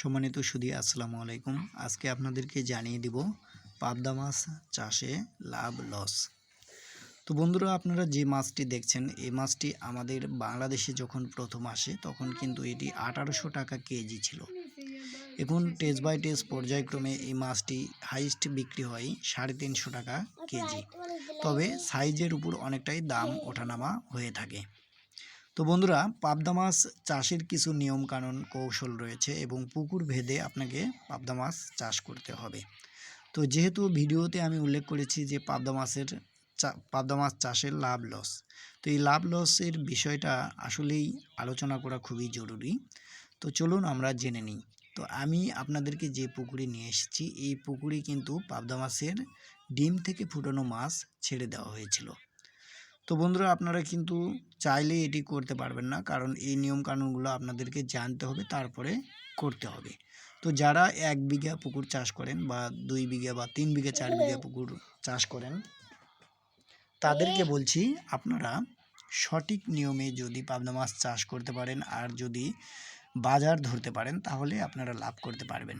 সম্মানিত সুদী আসসালামু আলাইকুম। আজকে আপনাদেরকে জানিয়ে দিব পাবদা মাছ চাষে লাভ, লস। তো বন্ধুরা, আপনারা যে মাছটি দেখছেন, এই মাছটি আমাদের বাংলাদেশে যখন প্রথম আসে, তখন কিন্তু এটি আঠারোশো টাকা কেজি ছিল। এখন টেস্ট বাই টেস্ট পর্যায়ক্রমে এই মাছটি হাইস্ট বিক্রি হয় সাড়ে তিনশো টাকা কেজি। তবে সাইজের উপর অনেকটাই দাম ওঠানামা হয়ে থাকে। তো বন্ধুরা, পাবদা মাছ চাষের কিছু নিয়ম কানুন কৌশল রয়েছে এবং পুকুর ভেদে আপনাকে পাবদা মাছ চাষ করতে হবে। তো যেহেতু ভিডিওতে আমি উল্লেখ করেছি যে পাবদা মাছের পাবদা মাছ চাষের লাভ লস, তো এই লাভ লসের বিষয়টা আসলেই আলোচনা করা খুবই জরুরি। তো চলুন আমরা জেনে নিই। তো আমি আপনাদেরকে যে পুকুরে নিয়ে এসেছি, এই পুকুরে কিন্তু পাবদা মাছের ডিম থেকে ফুটানো মাছ ছেড়ে দেওয়া হয়েছিল। তো বন্ধুরা, আপনারা কিন্তু চাইলে এটি করতে পারবেন না। কারণ এই নিয়ম কানুনগুলো আপনাদেরকে জানতে হবে, তারপরে করতে হবে। তো যারা এক বিঘা পুকুর চাষ করেন বা দুই বিঘা বা তিন বিঘা, চার বিঘা পুকুর চাষ করেন, তাদেরকে বলছি, আপনারা সঠিক নিয়মে যদি পাবদা মাছ চাষ করতে পারেন, আর যদি বাজার ধরতে পারেন, তাহলে আপনারা লাভ করতে পারবেন।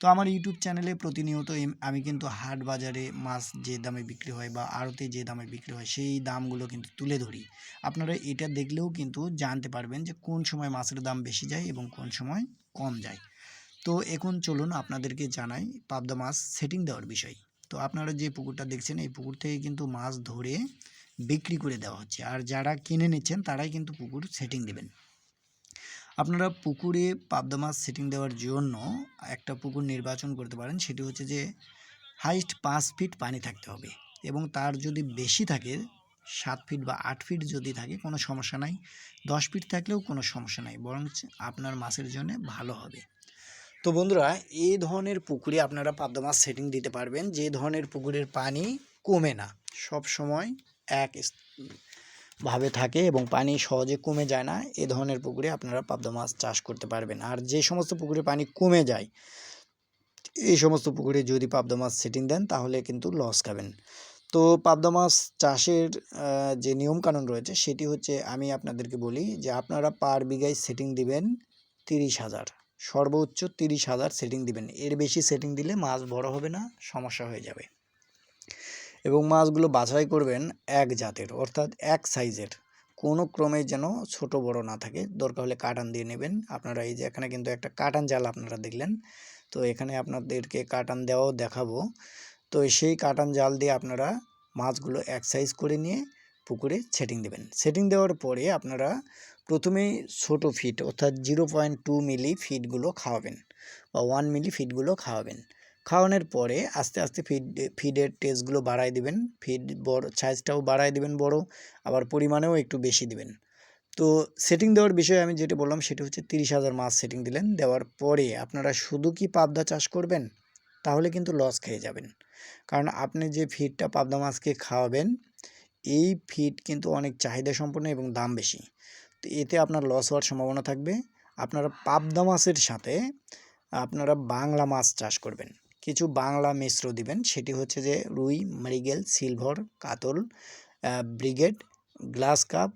তো আমার ইউটিউব চ্যানেলে প্রতিনিয়ত আমি কিন্তু হাট বাজারে মাছ যে দামে বিক্রি হয় বা আড়তে যে দামে বিক্রি হয়, সেই দামগুলো কিন্তু তুলে ধরি। আপনারা এটা দেখলেও কিন্তু জানতে পারবেন যে কোন সময় মাছের দাম বেশি যায় এবং কোন সময় কম যায়। তো এখন চলুন আপনাদেরকে জানাই পাবদা মাছ সেটিং দেওয়ার বিষয়। তো আপনারা যে পুকুরটা দেখছেন, এই পুকুর থেকে কিন্তু মাছ ধরে বিক্রি করে দেওয়া হচ্ছে। আর যারা কিনে নিচ্ছেন, তারাই কিন্তু পুকুর সেটিং দেবেন। আপনারা পুকুরে পাবদা মাছ সেটিং দেওয়ার জন্য একটা পুকুর নির্বাচন করতে পারেন। সেটি হচ্ছে যে হাইস্ট পাঁচ ফিট পানি থাকতে হবে এবং তার যদি বেশি থাকে, সাত ফিট বা আট ফিট যদি থাকে, কোনো সমস্যা নাই। দশ ফিট থাকলেও কোনো সমস্যা নাই, বরং আপনার মাছের জন্য ভালো হবে। তো বন্ধুরা এই ধরনের পুকুরে আপনারা পাবদা মাছ সেটিং দিতে পারবেন। যে ধরনের পুকুরের পানি কমে না। সব সময় এক ভাবে থাকে এবং পানি সহজে কমে যায় না, এ ধরনের পুকুরে আপনারা পাবদা মাছ চাষ করতে পারবেন। আর যে সমস্ত পুকুরে পানি কমে যায়, এই সমস্ত পুকুরে যদি পাবদা মাছ সেটিং দেন, তাহলে কিন্তু লস খাবেন। তো পাবদা মাছ চাষের যে নিয়মকানুন রয়েছে, সেটি হচ্ছে আমি আপনাদেরকে বলি যে আপনারা পার বিঘায় সেটিং দিবেন তিরিশ হাজার। সর্বোচ্চ তিরিশ হাজার সেটিং দিবেন। এর বেশি সেটিং দিলে মাছ বড় হবে না, সমস্যা হয়ে যাবে। এবং মাছগুলো বাছাই করবেন এক জাতের, অর্থাৎ এক সাইজের। কোনো ক্রমে যেন ছোট বড় না থাকে। দরকার হলে কাটান দিয়ে নেবেন। আপনারা এই যে এখানে কিন্তু একটা কাটান জাল আপনারা দেখলেন। তো এখানে আপনাদেরকে কাটান দেওয়াও দেখাবো। তো সেই কাটান জাল দিয়ে আপনারা মাছগুলো এক সাইজ করে নিয়ে পুকুরে সেটিং দেবেন। সেটিং দেওয়ার পরে আপনারা প্রথমেই ছোট ফিট, অর্থাৎ জিরো পয়েন্ট টু মিলি ফিটগুলো খাওয়াবেন বা ওয়ান মিলি ফিটগুলো খাওয়াবেন। খাওয়ানোর পরে আস্তে আস্তে ফিড ফিডের টেস্টগুলো বাড়ায় দিবেন। ফিড বড় সাইজটাও বাড়ায় দিবেন বড়, আবার পরিমাণেও একটু বেশি দিবেন। তো সেটিং দেওয়ার বিষয়ে আমি যেটা বললাম সেটা হচ্ছে তিরিশ হাজার মাছ সেটিং দিলেন। দেওয়ার পরে আপনারা শুধু কি পাবদা চাষ করবেন? তাহলে কিন্তু লস খেয়ে যাবেন। কারণ আপনি যে ফিডটা পাবদা মাছকে খাওয়াবেন, এই ফিড কিন্তু অনেক চাহিদা সম্পন্ন এবং দাম বেশি। তো এতে আপনার লস হওয়ার সম্ভাবনা থাকবে। আপনারা পাবদা মাছের সাথে আপনারা বাংলা মাছ চাষ করবেন। কিছু বাংলা মিশ্র দিবেন। সেটি হচ্ছে যে রুই, মৃগেল, সিলভার, কাতল ব্রিগেড, গ্লাস কাপ,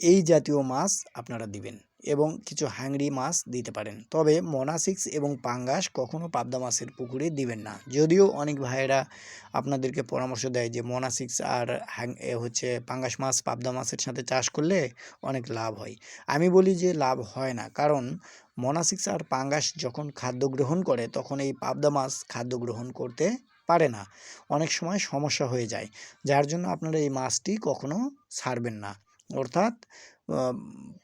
এই জাতীয় মাছ আপনারা দিবেন। এবং কিছু হ্যাংরি মাছ দিতে পারেন। তবে মোনাসিক্স এবং পাঙ্গাস কখনো পাবদা মাছের পুকুরে দিবেন না। যদিও অনেক ভাইয়েরা আপনাদেরকে পরামর্শ দেয় যে মোনাসিক্স আর হ্যাং এ হচ্ছে পাঙ্গাস মাছ পাবদা মাছের সাথে চাষ করলে অনেক লাভ হয়। আমি বলি যে লাভ হয় না, কারণ মোনাসিক্স আর পাঙ্গাস যখন খাদ্য গ্রহণ করে তখন এই পাবদা মাছ খাদ্য গ্রহণ করতে পারে না। অনেক সময় সমস্যা হয়ে যায়, যার জন্য আপনারা এই মাছটি কখনো ছাড়বেন না। অর্থাৎ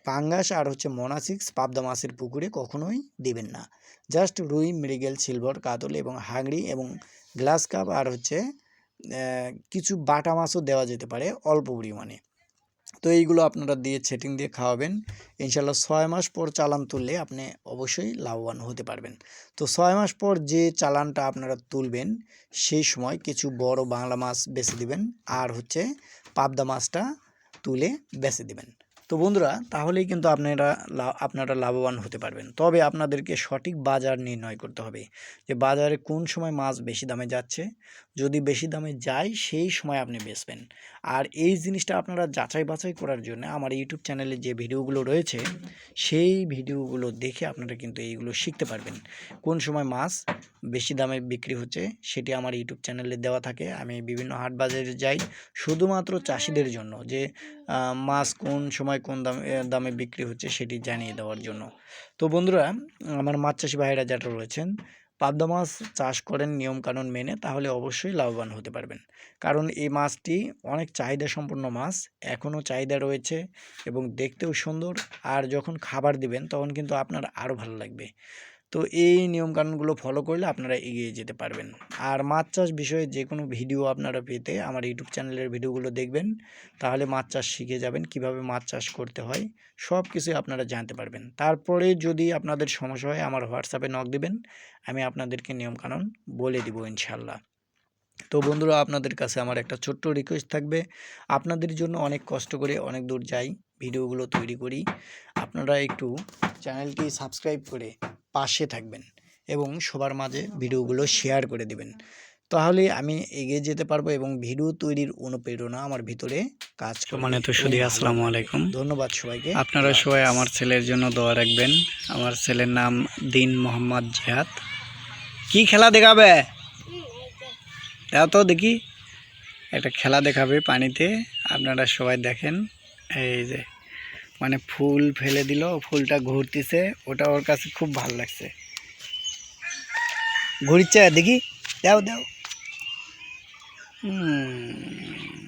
পাঙ্গাস আর হচ্ছে মোনাসিক্স পাবদা মাছের পুকুরে কখনোই দিবেন না। জাস্ট রুই, মৃগেল, সিলভার, কাতল এবং হাংড়ি এবং গ্লাস কাপ আর হচ্ছে কিছু বাটা মাছও দেওয়া যেতে পারে অল্প পরিমাণে। তো এইগুলো আপনারা দিয়ে সেটিং দিয়ে খাওয়াবেন। ইনশাল্লাহ ছয় মাস পর চালান তুললে আপনি অবশ্যই লাভবান হতে পারবেন। তো ছয় মাস পর যে চালানটা আপনারা তুলবেন, সেই সময় কিছু বড় বাংলা মাছ বেছে দিবেন আর হচ্ছে পাবদা মাছটা তুলে বেছে দিবেন। তো বন্ধুরা, তাহলেই কিন্তু আপনারা আপনারা লাভবান হতে পারবেন। তবে আপনাদেরকে সঠিক বাজার নির্ণয় করতে হবে যে বাজারে কোন সময় মাছ বেশি দামে যাচ্ছে। যদি বেশি দামে যায়, সেই সময় আপনি বেচবেন। আর এই জিনিসটা আপনারা যাচাই বাছাই করার জন্য আমার ইউটিউব চ্যানেলে যে ভিডিওগুলো রয়েছে, সেই ভিডিওগুলো দেখে আপনারা কিন্তু এইগুলো শিখতে পারবেন। কোন সময় মাছ বেশি দামে বিক্রি হচ্ছে, সেটি আমার ইউটিউব চ্যানেলে দেওয়া থাকে। আমি বিভিন্ন হাট বাজারে যাই, শুধুমাত্র চাষিদের জন্য যে মাছ কোন সময় কোন দামে দামে বিক্রি হচ্ছে সেটি জানিয়ে দেওয়ার জন্য। তো বন্ধুরা, আমার মাছ চাষি ভাইরা যারা রয়েছেন, পাবদা মাছ চাষ করেন নিয়মকানুন মেনে, তাহলে অবশ্যই লাভবান হতে পারবেন। কারণ এই মাছটি অনেক চাহিদা সম্পন্ন মাছ এখনও চাহিদা রয়েছে এবং দেখতেও সুন্দর, আর যখন খাবার দিবেন, তখন কিন্তু আপনার আরও ভালো লাগবে। তো এই নিয়মকানুনগুলো ফলো করলে আপনারা এগিয়ে যেতে পারবেন। আর মাছ চাষ বিষয়ে যে কোনো ভিডিও আপনারা পেতে আমার ইউটিউব চ্যানেলের ভিডিওগুলো দেখবেন, তাহলে মাছ চাষ শিখে যাবেন, কীভাবে মাছ চাষ করতে হয় সব কিছুই আপনারা জানতে পারবেন। তারপরে যদি আপনাদের সমস্যা হয়, আমার হোয়াটসঅ্যাপে নক দিবেন, আমি আপনাদেরকে নিয়মকানুন বলে দিব ইনশাল্লাহ তো বন্ধুরা, আপনাদের কাছে আমার একটা ছোট্ট রিকোয়েস্ট থাকবে। আপনাদের জন্য অনেক কষ্ট করে অনেক দূর যাই ভিডিওগুলো তৈরি করি। আপনারা একটু চ্যানেলটি সাবস্ক্রাইব করে পাশে থাকবেন এবং সবার মাঝে ভিডিওগুলো শেয়ার করে দিবেন। তাহলে আমি এগিয়ে যেতে পারব এবং ভিডিও তৈরির অনুপ্রেরণা আমার ভিতরে কাজ মানে তো শুধু আসসালামু আলাইকুম। ধন্যবাদ সবাইকে। আপনারা সবাই আমার ছেলের জন্য দোয়া রাখবেন। আমার ছেলের নাম দিন মোহাম্মদ জিহাদ। কি খেলা দেখাবে? দাও তো দেখি একটা খেলা দেখাবে পানিতে। আপনারা সবাই দেখেন এই যে। মানে ফুল ফেলে দিল, ফুলটা ঘুরতেছে, ওটা ওর কাছে খুব ভালো লাগছে। ঘুরছে দেখি, দাও দাও। হুম।